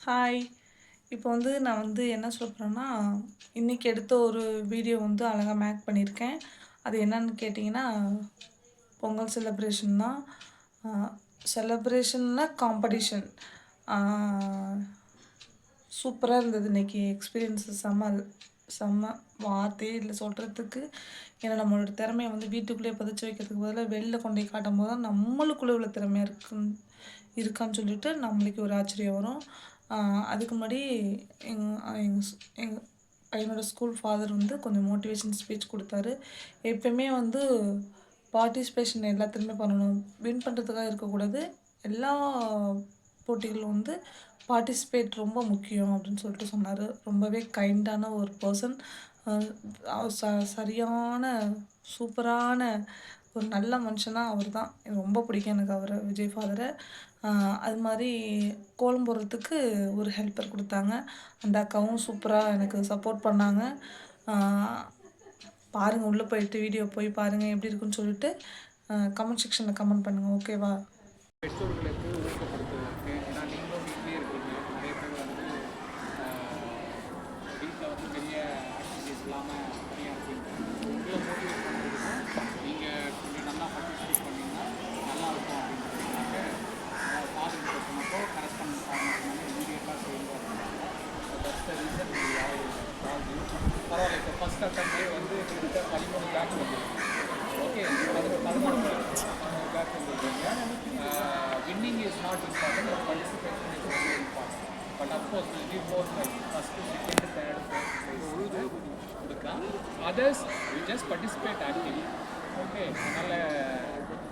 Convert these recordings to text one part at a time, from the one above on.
Hi இப்போ வந்து நான் வந்து என்ன சொல்கிறேன்னா இன்றைக்கி எடுத்த ஒரு வீடியோ வந்து அழகாக மேக் பண்ணியிருக்கேன். அது என்னன்னு கேட்டிங்கன்னா பொங்கல் செலப்ரேஷன் தான். செலப்ரேஷன்னா காம்படிஷன் சூப்பராக இருந்தது இன்றைக்கி எக்ஸ்பீரியன்ஸு செம்ம செம்ம வார்த்தையே இல்லை சொல்கிறதுக்கு ஏன்னா நம்மளோட திறமைய வந்து வீட்டுக்குள்ளேயே புதைச்சி வைக்கிறதுக்கு பதிலாக வெளில கொண்டு போய் காட்டும் போது தான் நம்மளுக்குள்ளே உள்ள திறமையாக இருக்குன்னு இருக்கான்னு சொல்லிட்டு நம்மளுக்கு ஒரு ஆச்சரியம் வரும். அதுக்கு முன்னாடி எங் எங்கள் எங்கள் என்னோடய ஸ்கூல் ஃபாதர் வந்து கொஞ்சம் மோட்டிவேஷன் ஸ்பீச் கொடுத்தாரு. எப்பயுமே வந்து பார்ட்டிசிபேஷன் எல்லாத்துலேயுமே பண்ணணும். வின் பண்ணுறதுக்காக இருக்கக்கூடாது. எல்லா போட்டிகளும் வந்து பார்ட்டிசிபேட் ரொம்ப முக்கியம் அப்படின்னு சொல்லிட்டு சொன்னார். ரொம்பவே கைண்டான ஒரு பர்சன் ச சரியான சூப்பரான ஒரு நல்ல மனுஷனாக அவர் தான் எனக்கு ரொம்ப பிடிக்கும் எனக்கு அவரை விஜய் ஃபாதரை அது மாதிரி கோலம் போடுறதுக்கு ஒரு ஹெல்ப்பர் கொடுத்தாங்க. அந்த அக்காவும் சூப்பராக எனக்கு சப்போர்ட் பண்ணாங்க. பாருங்கள் உள்ளே போயிட்டு வீடியோ போய் பாருங்கள் எப்படி இருக்குன்னு சொல்லிட்டு கமெண்ட் செக்ஷனில் கமெண்ட் பண்ணுங்கள் ஓகேவா பெற்றோர்களுக்கு ஊக்கப்படுத்த winning is not important but participation is very important but of course will give both like first second third fourth கொடுக்கலாம் others will just participate actively okay அதனால்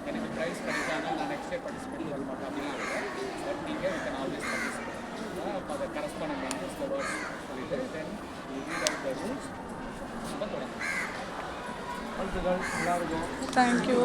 எனக்கு ப்ரைஸ் கிடைக்காம நான் நெக்ஸ்ட் டே பார்ட்டிசிபேட் பண்ண மாட்டேன் அப்படின்னா பட் நீங்கள் you can always participate அதை கரஸ்பாண்ட் வந்து சொல்லிட்டு தென் you read out the rules நம்ம தொடங்கலாம் வாழ்த்துக்கள் எல்லாருக்கும் தேங்க்யூ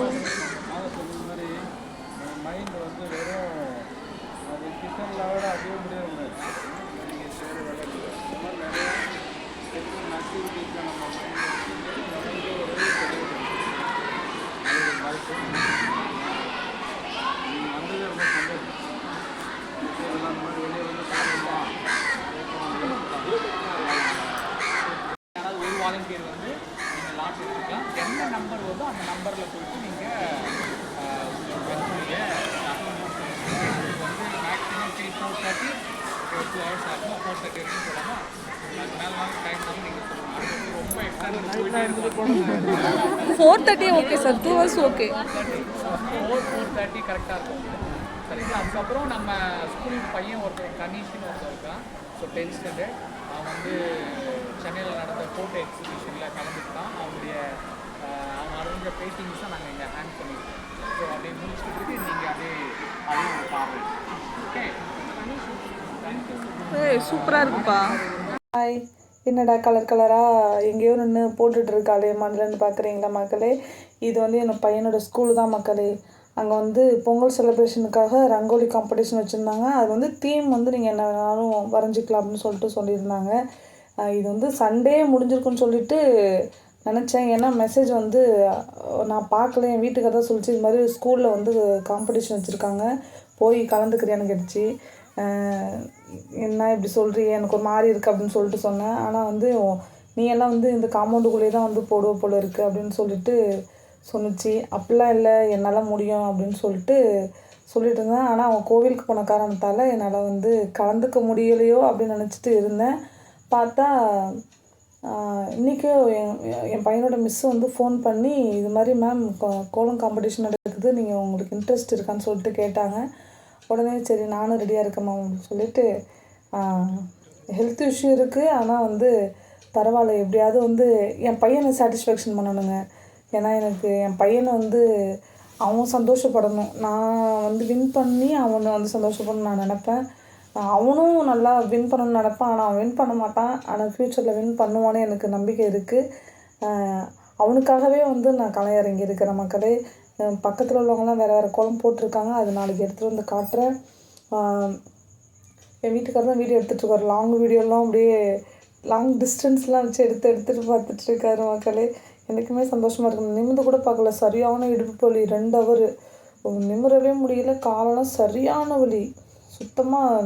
வாலண்டியர் வந்து நீங்கள் லாட் எடுத்துக்கலாம். என்ன நம்பர் வருதோ அந்த நம்பரில் போயிட்டு நீங்கள் உங்களோட பெண்களுடைய அதுக்கு வந்து மேக்ஸிமம் த்ரீ ஃபோர் தேர்ட்டி ஒரு டூ ஹவர்ஸ் ஆகும்? ஃபோர் தேர்ட்டி வரைக்கும் சொல்லலாமா அதுக்கு மேலே டைம் தான் நீங்கள் சொல்லணும் ரொம்ப extra four thirty okay sir two hours okay four four thirty கரெக்டாக இருக்கும். சரிங்களா? அதுக்கப்புறம் நம்ம ஸ்கூல் பையன் ஒருத்தர் கணீஷ்னு ஒருத்தர் இருக்கான். ஸோ டென்த் ஸ்டாண்டர்ட் அவன் வந்து சென்னையில் நடந்த ஃபோட்டோ எக்ஸிபிஷனில் கலந்துக்கிட்டான். அவனுடைய ஆஹ், அவன் வரைஞ்ச பெயிண்டிங்ஸை நாங்கள் இங்கே ஹேண்ட் பண்ணியிருக்கோம். ஸோ அப்படியே முடிச்சுட்டு நீங்கள் அப்படியே அதையும் பார்வை. ஓகே சூப்பராக இருக்குப்பா. ஹாய் என்னடா கலர் கலராக எங்கேயோ நின்று போட்டுட்டு இருக்காளே மண்ணில்னு பார்க்குறீங்களா மக்களே? இது வந்து என் பையனோட ஸ்கூல் தான் மக்களே. அங்கே வந்து பொங்கல் செலிப்ரேஷனுக்காக ரங்கோலி காம்படிஷன் வச்சுருந்தாங்க. அது வந்து தீம் வந்து நீங்கள் என்ன வேணாலும் வரைஞ்சிக்கலாம் அப்படின்னு சொல்லிட்டு சொல்லியிருந்தாங்க. இது வந்து சண்டே முடிஞ்சிருக்குன்னு சொல்லிட்டு நினச்சேன். ஏன்னா மெசேஜ் வந்து நான் பார்க்கல. என் வீட்டுக்கு தான் சொல்லிச்சு. இது மாதிரி ஸ்கூலில் வந்து காம்படிஷன் வச்சுருக்காங்க. போய் கலந்துக்கிறியான்னு கேட்டுச்சு. என்ன இப்படி சொல்கிறியே எனக்கு ஒரு மாதிரி இருக்குது அப்படின்னு சொல்லிட்டு சொன்னேன். ஆனால் வந்து நீ எல்லாம் வந்து இந்த காம்பவுண்டுக்குள்ளேயே தான் வந்து போடுவ போல இருக்குது அப்படின்னு சொல்லிட்டு சொன்னிச்சு. அப்படிலாம் இல்லை. என்னால் முடியும் அப்படின்னு சொல்லிட்டு சொல்லிட்டு இருந்தேன். ஆனால் அவன் கோவிலுக்கு போன காரணத்தால் என்னால் வந்து கலந்துக்க முடியலையோ அப்படின்னு நினச்சிட்டு இருந்தேன். பார்த்தா இன்றைக்கி என் என் பையனோட மிஸ்ஸு வந்து ஃபோன் பண்ணி இது மாதிரி மேம் கோலம் காம்படிஷன் நடக்குது நீங்கள் உங்களுக்கு இன்ட்ரெஸ்ட் இருக்கான்னு சொல்லிட்டு கேட்டாங்க. உடனே சரி நானும் ரெடியாக இருக்கேன் மேம் சொல்லிட்டு ஹெல்த் இஷ்யூ இருக்குது ஆனால் வந்து பரவாயில்ல. எப்படியாவது வந்து என் பையனை சாட்டிஸ்ஃபேக்ஷன் பண்ணணுங்க. ஏன்னா எனக்கு என் பையனை வந்து அவன் சந்தோஷப்படணும். நான் வந்து வின் பண்ணி அவனை வந்து சந்தோஷப்படணும்னு நான் நினப்பேன். அவனும் நல்லா வின் பண்ணணும்னு நினப்பான். ஆனால் அவன் வின் பண்ண மாட்டான். ஆனால் ஃப்யூச்சரில் வின் பண்ணுவான்னு எனக்கு நம்பிக்கை இருக்குது அவனுக்காகவே வந்து நான் களை இறங்கி இருக்கிறேன் மக்களே. பக்கத்தில் உள்ளவங்களாம் வேறு வேறு குளம் போட்டிருக்காங்க. அது நாளைக்கு எடுத்துகிட்டு வந்து காட்டுறேன். என் வீட்டுக்காரர் தான் வீடியோ எடுத்துகிட்டு இருக்காரு லாங் வீடியோலாம் அப்படியே லாங் டிஸ்டன்ஸ்லாம் வச்சு எடுத்து எடுத்துகிட்டு பார்த்துட்டு இருக்காரு மக்களே. எனக்குமே சந்தோஷமாக இருக்கு. நிமிந்து கூட பார்க்கல. சரியான இடுப்பு வலி. ரெண்டு அவரு நிமிரவே முடியல. காலெல்லாம் சரியான வலி. சுத்தமாக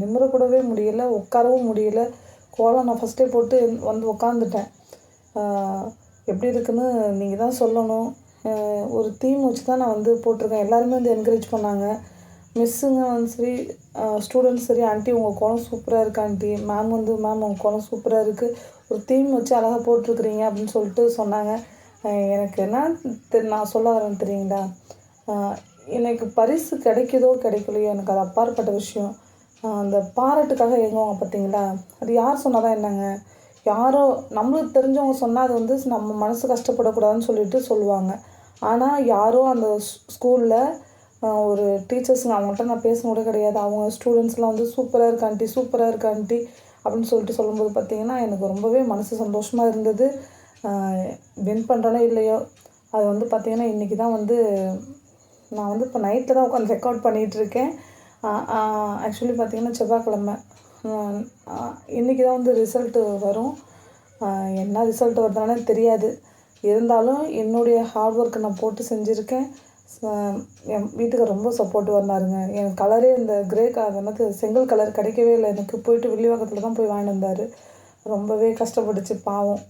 நிமிரக்கூடவே முடியல உட்காரவும் முடியல. கோலம் நான் ஃபஸ்ட்டே போட்டு வந்து உக்காந்துட்டேன். எப்படி இருக்குன்னு நீங்கள் தான் சொல்லணும். ஒரு தீம் வச்சு தான் நான் வந்து போட்டிருக்கேன். எல்லாருமே வந்து என்கரேஜ் பண்ணாங்க. மிஸ்ஸுங்க வந்து சரி ஸ்டூடெண்ட்ஸ் சரி ஆண்டி உங்கள் கோலம் சூப்பராக இருக்குது ஆண்டி மேம் வந்து மேம் உங்கள் கோலம் சூப்பராக இருக்குது ஒரு தீம் வச்சு அழகாக போட்டிருக்கிறீங்க அப்படின்னு சொல்லிட்டு சொன்னாங்க. எனக்கு என்ன நான் சொல்ல வரேன் தெரியுங்களா? எனக்கு பரிசு கிடைக்குதோ கிடைக்கலையோ எனக்கு அது அப்பாற்பட்ட விஷயம். அந்த பாராட்டுக்காக ஏங்குவாங்க பார்த்தீங்களா? அது யார் சொன்னால் தான் என்னங்க? யாரோ நம்மளுக்கு தெரிஞ்சவங்க சொன்னால் அது வந்து நம்ம மனசு கஷ்டப்படக்கூடாதுன்னு சொல்லிட்டு சொல்லுவாங்க. ஆனால் யாரோ அந்த ஸ்கூலில் ஒரு டீச்சர்ஸுங்க அவங்கள்ட்ட நான் பேச கூட கிடையாது. அவங்க ஸ்டூடெண்ட்ஸ்லாம் வந்து சூப்பராக இருக்காண்டி சூப்பராக இருக்காண்டி அப்படின்னு சொல்லிட்டு சொல்லும்போது பார்த்தீங்கன்னா எனக்கு ரொம்பவே மனசு சந்தோஷமாக இருந்தது. வின் பண்ணுறனோ இல்லையோ அது வந்து பார்த்திங்கன்னா இன்றைக்கி தான் வந்து நான் வந்து இப்போ நைட்டில் தான் உட்காந்து ரெக்கார்ட் பண்ணிகிட்ருக்கேன் ஆக்சுவலி பார்த்தீங்கன்னா செவ்வாய்க்கிழமை. இன்றைக்கி தான் வந்து ரிசல்ட்டு வரும். என்ன ரிசல்ட் வருதுனாலே தெரியாது. இருந்தாலும் என்னுடைய ஹார்ட் ஒர்க்கை நான் போட்டு செஞ்சுருக்கேன். என் வீட்டுக்கு ரொம்ப சப்போர்ட் வந்தாருங்க என் கலரே இந்த கிரே கலர் எனக்கு செங்கல் கலர் கிடைக்கவே இல்லை. எனக்கு போயிட்டு வில்லிவாக்கத்தில் தான் போய் வாங்கிட்டு வந்தார். ரொம்பவே கஷ்டப்பட்டுச்சு பாவம்.